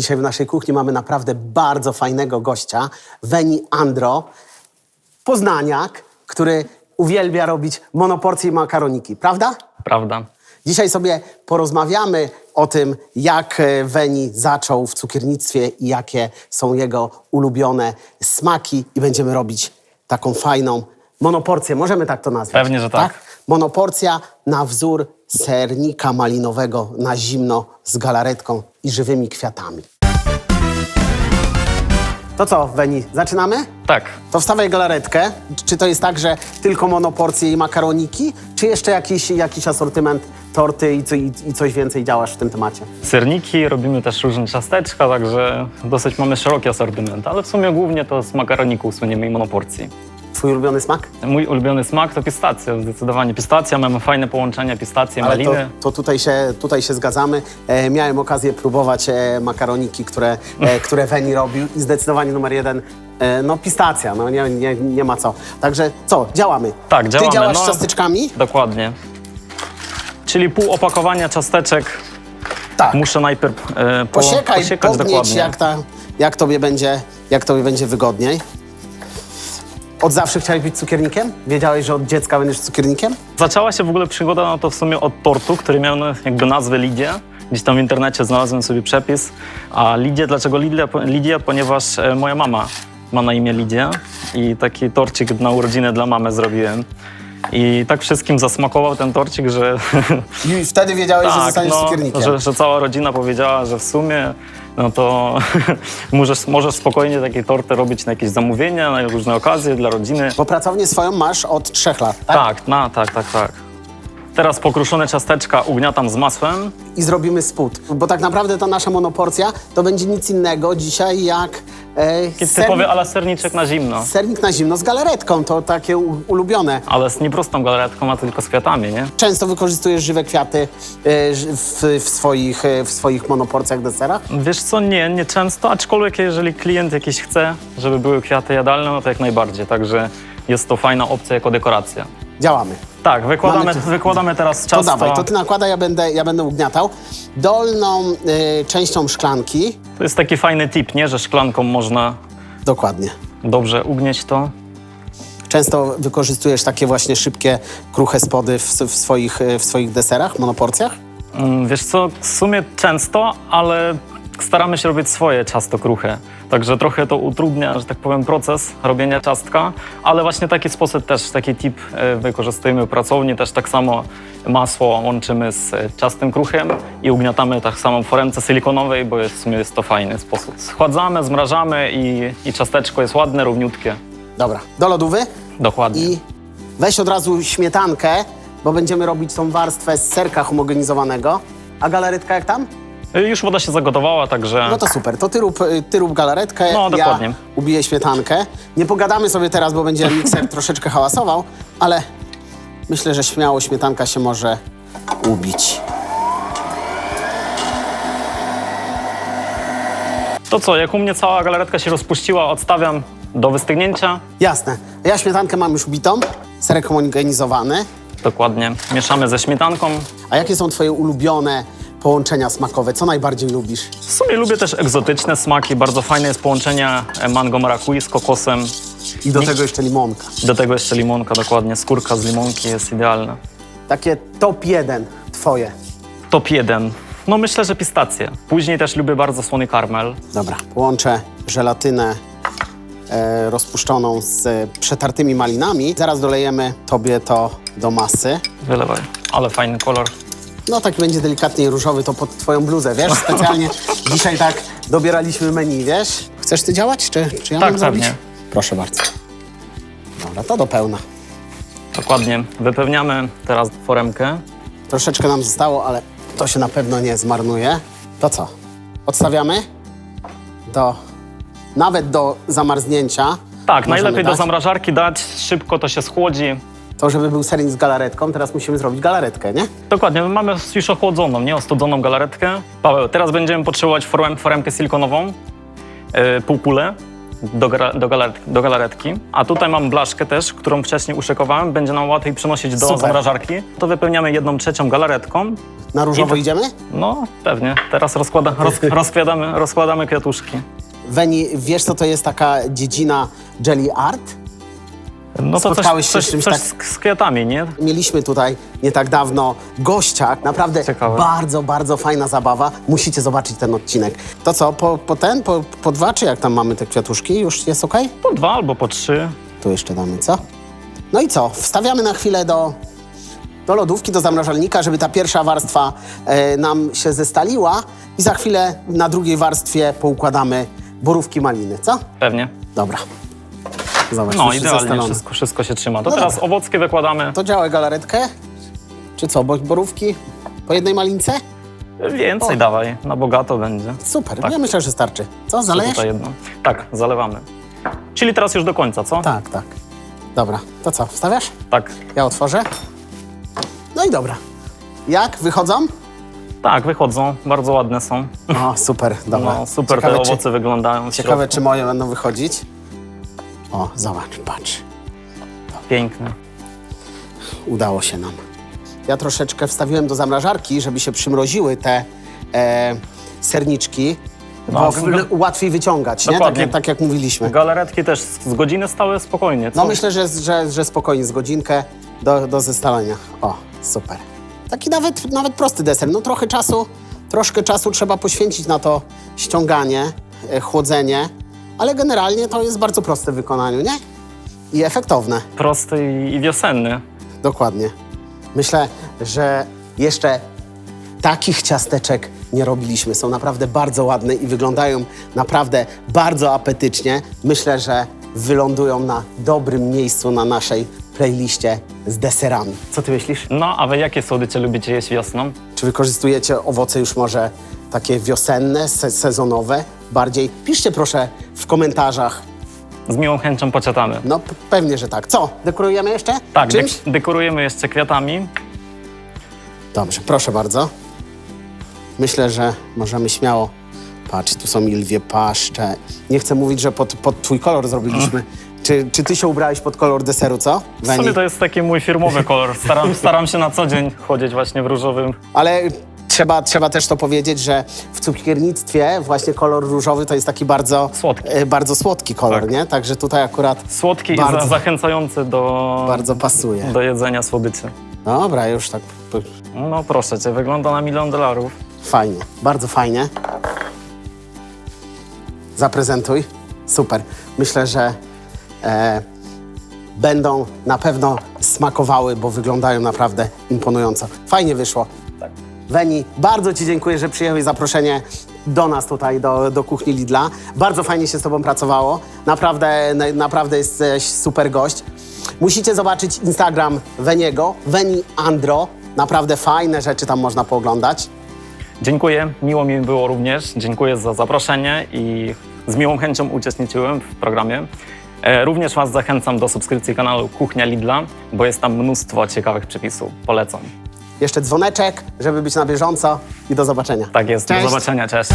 Dzisiaj w naszej kuchni mamy naprawdę bardzo fajnego gościa, Weni Andro, poznaniak, który uwielbia robić monoporcje i makaroniki, prawda? Prawda. Dzisiaj sobie porozmawiamy o tym, jak e, Weni zaczął w cukiernictwie i jakie są jego ulubione smaki i będziemy robić taką fajną monoporcję, możemy tak to nazwać. Pewnie, że tak. Monoporcja na wzór sernika malinowego na zimno z galaretką i żywymi kwiatami. To co, Weni, zaczynamy? Tak. To wstawaj galaretkę. Czy to jest tak, że tylko monoporcje i makaroniki, czy jeszcze jakiś, jakiś asortyment torty i, co, i, i coś więcej działasz w tym temacie? Serniki, robimy też różne ciasteczka, także dosyć mamy szeroki asortyment, ale w sumie głównie to z makaroniku słyniemy i monoporcji. Twój ulubiony smak? Mój ulubiony smak to pistacja, zdecydowanie pistacja. Mamy fajne połączenie pistacje, Ale to, maliny. to tutaj, się, tutaj się zgadzamy. E, miałem okazję próbować e, makaroniki, które, e, które Weni robił i zdecydowanie numer jeden, e, no pistacja, no nie, nie, nie ma co. Także co, działamy. Tak, działamy. Ty działasz no, z ciasteczkami? Dokładnie. Czyli pół opakowania ciasteczek Tak. muszę najpierw e, po, Posiekaj, posiekać dokładnie. jak, ta, jak, tobie będzie, jak tobie będzie wygodniej. Od zawsze chciałeś być cukiernikiem? Wiedziałeś, że od dziecka będziesz cukiernikiem? Zaczęła się w ogóle przygoda no to w sumie od tortu, który miał no, jakby nazwę Lidia. Gdzieś tam w internecie znalazłem sobie przepis. A Lidia, dlaczego Lidia? Lidia? Ponieważ e, moja mama ma na imię Lidia i taki torcik na urodziny dla mamy zrobiłem. I tak wszystkim zasmakował ten torcik, że I wtedy wiedziałeś, że tak, zostaniesz no, cukiernikiem. że, że cała rodzina powiedziała, że w sumie no to możesz, możesz spokojnie takie torty robić na jakieś zamówienia, na różne okazje dla rodziny. Bo pracownię swoją masz od trzech lat, tak? Tak, no, tak, tak, tak. Teraz pokruszone ciasteczka ugniatam z masłem. I zrobimy spód. Bo tak naprawdę ta nasza monoporcja to będzie nic innego dzisiaj jak Taki typowy ala serniczek na zimno. sernik na zimno z galaretką. To takie u, ulubione. Ale z nieprostą galaretką, a tylko z kwiatami, nie? Często wykorzystujesz żywe kwiaty e, ż- w, w, swoich, e, w swoich monoporcjach, deserach? Wiesz co, nie, nie często, aczkolwiek jeżeli klient jakiś chce, żeby były kwiaty jadalne, no to jak najbardziej. Także jest to fajna opcja jako dekoracja. Działamy. Tak, wykładamy, tu- wykładamy teraz To ciasto. dawaj, to ty nakładaj, ja będę, ja będę ugniatał. Dolną e, częścią szklanki, To jest taki fajny tip, nie? Że szklanką można dokładnie. dobrze ugnieć to. Często wykorzystujesz takie właśnie szybkie, kruche spody w, w, swoich, e, w swoich deserach, monoporcjach? Mm, Wiesz co, w sumie często, ale staramy się robić swoje ciasto kruche. Także trochę to utrudnia, że tak powiem, proces robienia ciastka, ale właśnie taki sposób też, taki tip e, wykorzystujemy w pracowni. Też tak samo masło łączymy z e, ciastem kruchym i ugniatamy tak samo w foremce silikonowej, bo jest, w sumie jest to fajny sposób. Schładzamy, zmrażamy i, i ciasteczko jest ładne, równiutkie. Dobra, do lodówy Dokładnie. i weź od razu śmietankę, bo będziemy robić tą warstwę z serka homogenizowanego. A galaretka jak tam? Y, Już woda się zagotowała, także... No to super, to ty rób, ty rób galaretkę, No, dokładnie. ja ubiję śmietankę. Nie pogadamy sobie teraz, bo będzie mikser troszeczkę hałasował, ale myślę, że śmiało śmietanka się może ubić. To co, jak u mnie cała galaretka się rozpuściła, odstawiam do wystygnięcia. Jasne. Ja śmietankę mam już ubitą, serek homogenizowany. Dokładnie. Mieszamy ze śmietanką. A jakie są twoje ulubione połączenia smakowe? Co najbardziej lubisz? W sumie lubię też egzotyczne smaki. Bardzo fajne jest połączenie e, mango maracui z kokosem. I do tego jeszcze limonka. Do tego jeszcze limonka, dokładnie. Skórka z limonki jest idealna. Takie top jeden twoje. Top 1. No myślę, że pistacje. Później też lubię bardzo słony karmel. Dobra, połączę żelatynę e, rozpuszczoną z e, przetartymi malinami. Zaraz dolejemy tobie to do masy. Wylewaj. Ale fajny kolor. No taki będzie delikatnie różowy, to pod twoją bluzę, wiesz? Specjalnie dzisiaj tak dobieraliśmy menu, wiesz? Chcesz ty działać, czy, czy ja Tak, mam zrobić? pewnie. Proszę bardzo. Dobra, to do pełna. Dokładnie. Wypełniamy teraz foremkę. Troszeczkę nam zostało, ale to się na pewno nie zmarnuje. To co? Odstawiamy do... Nawet do zamarznięcia. Tak, Możemy najlepiej do dać. zamrażarki dać. Szybko to się schłodzi. To, żeby był sernik z galaretką, teraz musimy zrobić galaretkę, nie? Dokładnie, my mamy już ochłodzoną, nie ostudzoną galaretkę. Paweł, teraz będziemy potrzebować forem, foremkę silikonową, yy, półkulę. do, do, galar- do galaretki. A tutaj mam blaszkę też, którą wcześniej uszykowałem. Będzie nam łatwiej przenosić do Super. zamrażarki. To wypełniamy jedną trzecią galaretką. Na różowo I idziemy? No, pewnie. Teraz rozkłada, roz, rozkładamy, rozkładamy kwiatuszki. Weni, wiesz co to jest taka dziedzina jelly art? No to coś, Spotkałeś się coś, z czymś coś tak- z, z kwiatami, nie? Mieliśmy tutaj nie tak dawno gościa, naprawdę Ciekawe. bardzo, bardzo fajna zabawa. Musicie zobaczyć ten odcinek. To co, po, po ten, po, po dwa, czy jak tam mamy te kwiatuszki? Już jest ok? Po dwa albo po trzy. Tu jeszcze damy, co? No i co? Wstawiamy na chwilę do, do lodówki, do zamrażalnika, żeby ta pierwsza warstwa e, nam się zestaliła i za chwilę na drugiej warstwie poukładamy borówki maliny, co? Pewnie. Dobra. Zobacz, No, idealnie, wszystko, wszystko się trzyma. To No teraz dobra. owockie wykładamy. To działa galaretkę? Czy co, bo borówki po jednej malince? Więcej O. dawaj, na bogato będzie. Super, Tak. ja myślę, że starczy. Co, zalejesz? Tutaj jedno. Tak, zalewamy. Czyli teraz już do końca, co? Tak, tak. Dobra, to co, wstawiasz? Tak, Ja otworzę. No i dobra. Jak, wychodzą? tak, wychodzą. Bardzo ładne są. O, super, dobra. No, super ciekawe, te czy, owoce wyglądają. w Ciekawe, środku. czy moje będą wychodzić. O, zobacz, patrz. Piękne. Udało się nam. Ja troszeczkę wstawiłem do zamrażarki, żeby się przymroziły te e, serniczki, No, bo w- w, łatwiej wyciągać, nie? Tak, Dokładnie. jak- tak jak mówiliśmy. Galaretki też z z godziny stały spokojnie, co? No myślę, że, że, że spokojnie, z godzinkę do, do zestalenia. O, super. Taki nawet, nawet prosty deser. No trochę czasu, troszkę czasu trzeba poświęcić na to ściąganie, e, chłodzenie, ale generalnie to jest bardzo proste w wykonaniu, nie? I efektowne. Prosty i, i wiosenny. Dokładnie. Myślę, że jeszcze takich ciasteczek nie robiliśmy. Są naprawdę bardzo ładne i wyglądają naprawdę bardzo apetycznie. Myślę, że wylądują na dobrym miejscu na naszej playliście z deserami. Co ty myślisz? No, a wy jakie słodycze lubicie jeść wiosną? Czy wykorzystujecie owoce już może takie wiosenne, se sezonowe? Bardziej piszcie proszę w komentarzach. Z miłą chęcią poczytamy. No p- pewnie, że tak. Co? Dekorujemy jeszcze? Tak, Czymś? dek- dekorujemy jeszcze kwiatami. Dobrze, proszę bardzo. Myślę, że możemy śmiało. Patrz, tu są i lwie paszcze. Nie chcę mówić, że pod, pod twój kolor zrobiliśmy. Czy, czy ty się ubrałeś pod kolor deseru, co? W Weni? sumie to jest taki mój firmowy kolor. Staram, staram się na co dzień chodzić właśnie w różowym. Ale trzeba, trzeba też to powiedzieć, że w cukiernictwie właśnie kolor różowy to jest taki bardzo Słodki. e, bardzo słodki kolor, Tak. nie? Także tutaj akurat Słodki i Bardzo. za, zachęcający do, bardzo pasuje. do jedzenia słodyczy. Dobra, już tak p- No proszę cię, wygląda na milion dolarów. Fajnie, bardzo fajnie. Zaprezentuj. Super. Myślę, że e, będą na pewno smakowały, bo wyglądają naprawdę imponująco. Fajnie wyszło. Weni, bardzo Ci dziękuję, że przyjąłeś zaproszenie do nas tutaj, do, do kuchni Lidla. Bardzo fajnie się z Tobą pracowało. Naprawdę, na, naprawdę jesteś super gość. Musicie zobaczyć Instagram Weniego, Weni Andro. Naprawdę fajne rzeczy tam można pooglądać. Dziękuję, miło mi było również. Dziękuję za zaproszenie i z miłą chęcią uczestniczyłem w programie. E, Również Was zachęcam do subskrypcji kanału Kuchnia Lidla, bo jest tam mnóstwo ciekawych przepisów. Polecam. Jeszcze dzwoneczek, żeby być na bieżąco i do zobaczenia. Tak jest, Cześć. do zobaczenia, cześć.